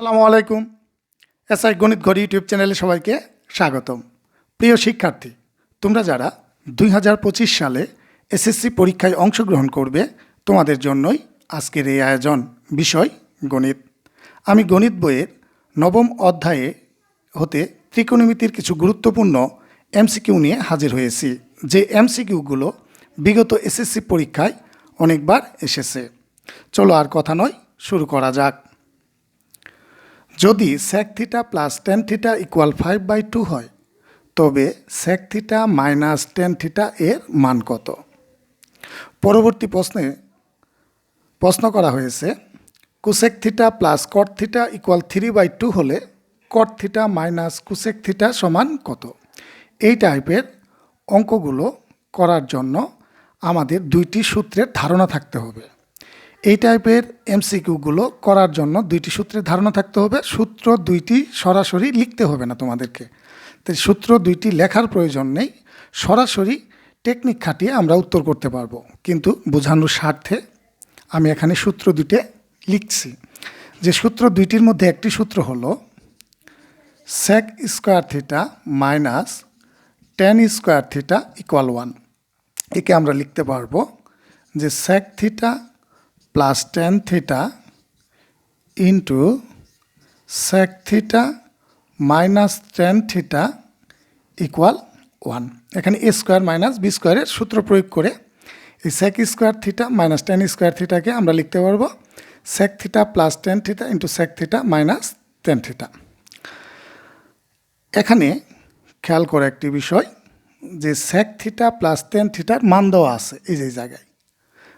আসসালামু আলাইকুম। এসআই গণিত ঘর ইউটিউব চ্যানেলে সবাইকে স্বাগতম। প্রিয় শিক্ষার্থী, তোমরা যারা দুই হাজার পঁচিশ সালে এসএসসি পরীক্ষায় অংশগ্রহণ করবে, তোমাদের জন্যই আজকের এই আয়োজন, বিষয় গণিত। আমি গণিত বইয়ের নবম অধ্যায়ে হতে ত্রিকোণমিতির কিছু গুরুত্বপূর্ণ এমসিকিউ নিয়ে হাজির হয়েছি, যে এমসিকিউগুলো বিগত এসএসসি পরীক্ষায় অনেকবার এসেছে। চলো আর কথা নয়, শুরু করা যাক। যদি sec theta plus tan theta equal five by two হয়, তবে sec theta minus tan theta এর মান কত? পরবর্তী প্রশ্নে প্রশ্ন করা হয়েছে cosec theta plus cot theta equal three by two হলে cot theta minus cosec theta সমান কত? এই টাইপের অঙ্কগুলো করার জন্য আমাদের দুইটি সূত্রের ধারণা থাকতে হবে। এই টাইপের এমসিকিউগুলো করার জন্য দুইটি সূত্রের ধারণা থাকতে হবে। সূত্র দুইটি সরাসরি লিখতে হবে না তোমাদেরকে। তো সূত্র দুইটি লেখার প্রয়োজন নেই। সরাসরি টেকনিক খাটিয়ে আমরা উত্তর করতে পারব। কিন্তু বোঝানোর স্বার্থে আমি এখানে সূত্র দুইটে লিখছি। যে সূত্র দুইটির মধ্যে একটি সূত্র হলো sec square theta minus tan square theta equal one একে আমরা লিখতে পারব যে sec theta plus tan theta into sec theta minus tan theta equal one এখানে এ স্কোয়ার মাইনাস বি স্কোয়ারের সূত্র প্রয়োগ করে এই sec square theta minus tan square থিটাকে আমরা লিখতে পারব। Sec theta plus tan theta into sec theta minus tan theta এখানে খেয়াল করে একটি বিষয় যে সেক থিটা প্লাস টেন থিটার মান দেওয়া আছে এই যে জায়গায়।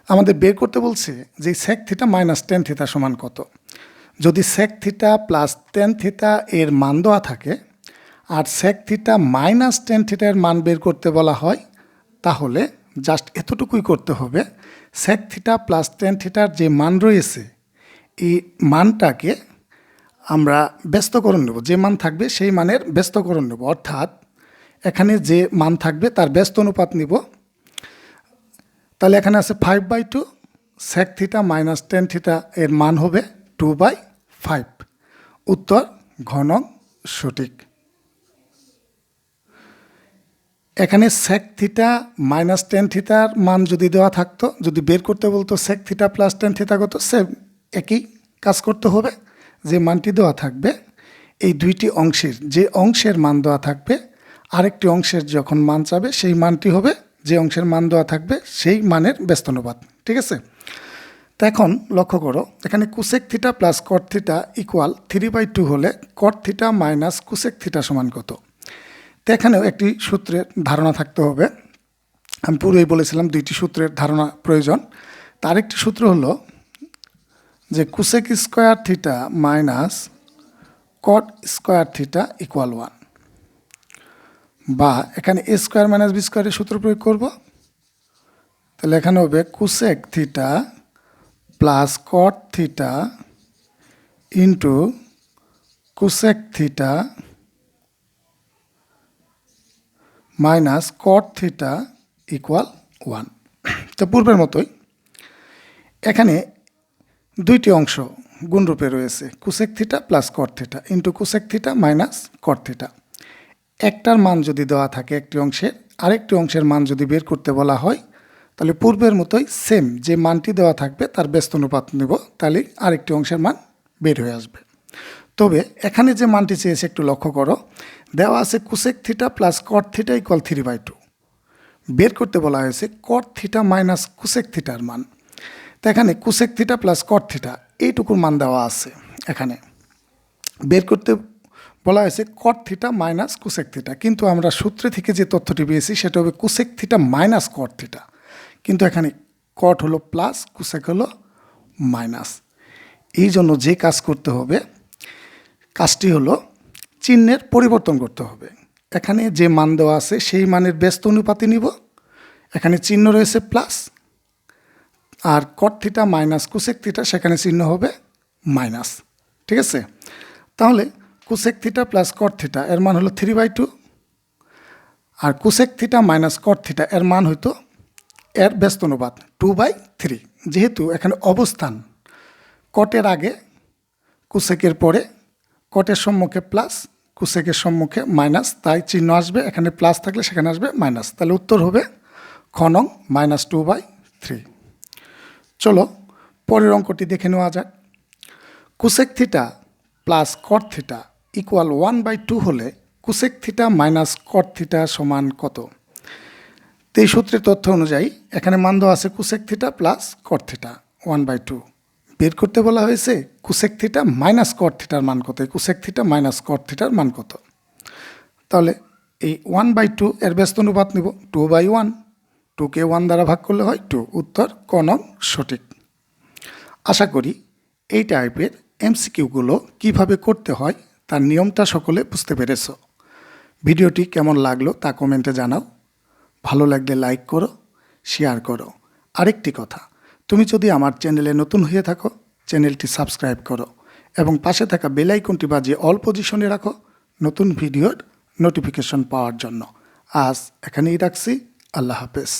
আমাদের বের করতে বলছে যে sec theta minus tan theta সমান কত। যদি sec theta plus tan theta এর মান দেওয়া থাকে, আর সেক থিটা মাইনাস টেন থিটার মান বের করতে বলা হয়, তাহলে জাস্ট এতটুকুই করতে হবে। সেক থিটা প্লাস টেন থিটার যে মান রয়েছে, এই মানটাকে আমরা ব্যস্তকরণ নেব। যে মান থাকবে সেই মানের ব্যস্তকরণ নেব। অর্থাৎ এখানে যে মান থাকবে তার ব্যস্ত অনুপাত নিব। তাহলে এখানে আছে five by two sec theta minus tan theta এর মান হবে টু বাই ফাইভ উত্তর ঘন সঠিক। এখানে সেক থিটা মাইনাস টেন থিটার মান যদি দেওয়া থাকতো, যদি বের করতে বলতো sec theta plus tan theta কত সে একই কাজ করতে হবে। যে মানটি দেওয়া থাকবে, এই দুইটি অংশের, যে অংশের মান দেওয়া থাকবে, আরেকটি অংশের যখন মান চাবে, সেই মানটি হবে যে অংশের মান দেওয়া থাকবে, সেই মানের ব্যস্তনুপাত ঠিক আছে? তো এখন লক্ষ্য করো, এখানে cosec theta plus cot theta equal three by two হলে cot theta minus cosec theta সমান কত? তো এখানেও একটি সূত্রের ধারণা থাকতে হবে। আমি পুরোই বলেছিলাম দুইটি সূত্রের ধারণা প্রয়োজন। তার একটি সূত্র হলো যে cosec square theta minus cot square theta equal one বা এখানে এ স্কোয়ার মাইনাস বি স্কোয়ারের সূত্র প্রয়োগ করব। তাহলে এখানে হবে cosec theta plus cot theta into cosec theta minus cot theta equal one তো পূর্বের মতোই এখানে দুইটি অংশ গুণরূপে রয়েছে। Cosec theta plus cot theta into cosec theta minus cot theta একটার মান যদি দেওয়া থাকে একটি অংশের, আরেকটি অংশের মান যদি বের করতে বলা হয়, তাহলে পূর্বের মতোই সেম যে মানটি দেওয়া থাকবে তার ব্যস্ত অনুপাত নেব, তাহলে আরেকটি অংশের মান বের হয়ে আসবে। তবে এখানে যে মানটি চেয়েছে একটু লক্ষ্য করো, দেওয়া আছে cosec theta plus cot theta equal three by two বের করতে বলা হয়েছে কট থিটা মাইনাস কুসেক থিটার মান। তো এখানে cosec theta plus cot theta এইটুকুর মান দেওয়া আছে এখানে। বের করতে বলা হয়েছে cot theta minus cosec theta কিন্তু আমরা সূত্রে থেকে যে তথ্যটি পেয়েছি, সেটা হবে cosec theta minus cot theta কিন্তু এখানে কট হলো প্লাস কুসেক হলো মাইনাস এই জন্য যে কাজ করতে হবে, কাজটি হলো চিহ্নের পরিবর্তন করতে হবে। এখানে যে মান দেওয়া আছে, সেই মানের ব্যস্ত অনুপাতে নিব। এখানে চিহ্ন রয়েছে প্লাস আর cot theta minus cosec theta সেখানে চিহ্ন হবে মাইনাস ঠিক আছে? তাহলে cosec theta plus cot theta এর মান হলো three by two R cosec theta minus cot theta এর মান হইতো এর ব্যস্ত অনুপাত টু বাই থ্রি যেহেতু এখানে অবস্থান কটের আগে কুসেকের পরে কটের সম্মুখে প্লাস কুসেকের সম্মুখে মাইনাস তাই চিহ্ন আসবে, এখানে প্লাস থাকলে সেখানে আসবে মাইনাস তাহলে উত্তর হবে খনং মাইনাস টু বাই থ্রি চলো পরের অঙ্কটি দেখে নেওয়া যাক। Cosec theta plus cot theta equal one by two হলে cosec theta minus cot theta সমান কত? তো এই সূত্রের তথ্য অনুযায়ী এখানে মান আছে cosec theta plus cot theta one by two বের করতে বলা হয়েছে কুসেক থিটা মাইনাস কট থিটার মান কত? এই কুসেক থিটা মাইনাস কট থিটার মান কত? তাহলে এই ওয়ান বাই টু এর ব্যস্ত অনুপাত নেব টু বাই ওয়ান টুকে ওয়ান দ্বারা ভাগ করলে হয় টু উত্তর কনক সঠিক। আশা করি এই টাইপের এমসিকিউগুলো কীভাবে করতে হয় তার নিয়মটা সকলে বুঝতে পেরেছ। ভিডিওটি কেমন লাগল তা কমেন্টে জানাও। ভালো লাগলে লাইক করো, শেয়ার করো। আরেকটি কথা, তুমি যদি আমার চ্যানেলে নতুন হয়ে থাকো, চ্যানেলটি সাবস্ক্রাইব করো এবং পাশে থাকা বেল আইকনটি বাজিয়ে অল পজিশনে রাখো নতুন ভিডিওর নোটিফিকেশন পাওয়ার জন্য। আজ এখানেই রাখছি, আল্লাহ হাফেজ।